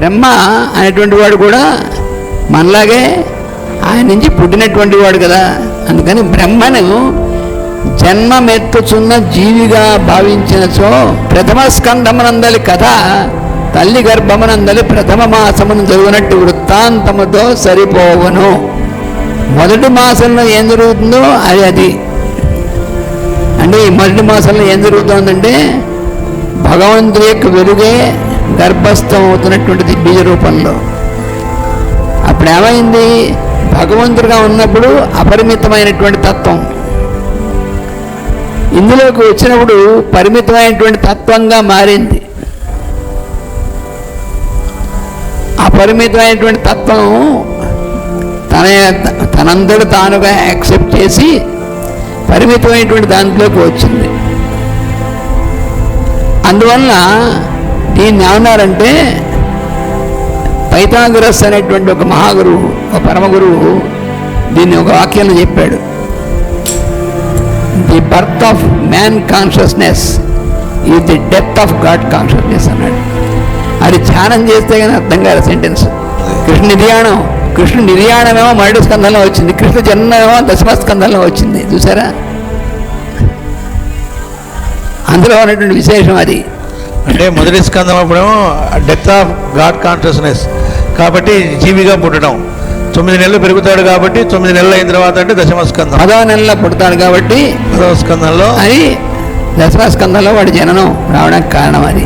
బ్రహ్మ అనేటువంటి వాడు కూడా మనలాగే ఆయన నుంచి పుట్టినటువంటి వాడు కదా. అందుకని బ్రహ్మను జన్మమెత్తుచున్న జీవిగా భావించినచో ప్రథమ స్కంధమునందలి కథ తల్లి గర్భమునందలి ప్రథమ మాసమును జరుగునట్టు వృత్తాంతముతో సరిపోవను. మొదటి మాసంలో ఏం జరుగుతుందో అది అది. అంటే ఈ మొదటి మాసంలో ఏం జరుగుతుందంటే భగవంతుడి యొక్క వెలుగే గర్భస్థం అవుతున్నటువంటిది బీజ రూపంలో. అప్పుడు ఏమైంది? భగవంతుడిగా ఉన్నప్పుడు అపరిమితమైనటువంటి తత్వం. ఇందులోకి వచ్చినప్పుడు పరిమితమైనటువంటి తత్వంగా మారింది. అపరిమితమైనటువంటి తత్వం తన తనందరూ తానుగా యాక్సెప్ట్ చేసి పరిమితమైనటువంటి దాంట్లోకి వచ్చింది. అందువల్ల ఈయన ఏమన్నారంటే పైథాగరస్ అనేటువంటి ఒక మహాగురువు ఒక పరమగురువు దీన్ని ఒక వాక్యంలో చెప్పాడు. The birth of man consciousness is the death of God consciousness అన్నాడు. అది ధ్యానం చేస్తే కానీ అర్థం కాదు సెంటెన్స్ కృష్ణ నిర్యాణం కృష్ణ నిర్యాణమేమో మరడు స్కంధంలో వచ్చింది కృష్ణ జన్మేమో దశమ స్కంధంలో వచ్చింది చూసారా? అందులో ఉన్నటువంటి విశేషం అది. అంటే మొదటి స్కందం అప్పుడేమో డెత్ ఆఫ్ గాడ్ కాన్షియస్నెస్ కాబట్టి జీవిగా పుట్టడం. తొమ్మిది నెలలు పెరుగుతాడు కాబట్టి తొమ్మిది నెలలు అయిన తర్వాత అంటే దశమ స్కందం. పదో నెలలో పుడతాడు కాబట్టి పదవ స్కందంలో అది దశమ స్కంధంలో వాడి జననం రావడానికి కారణం అది.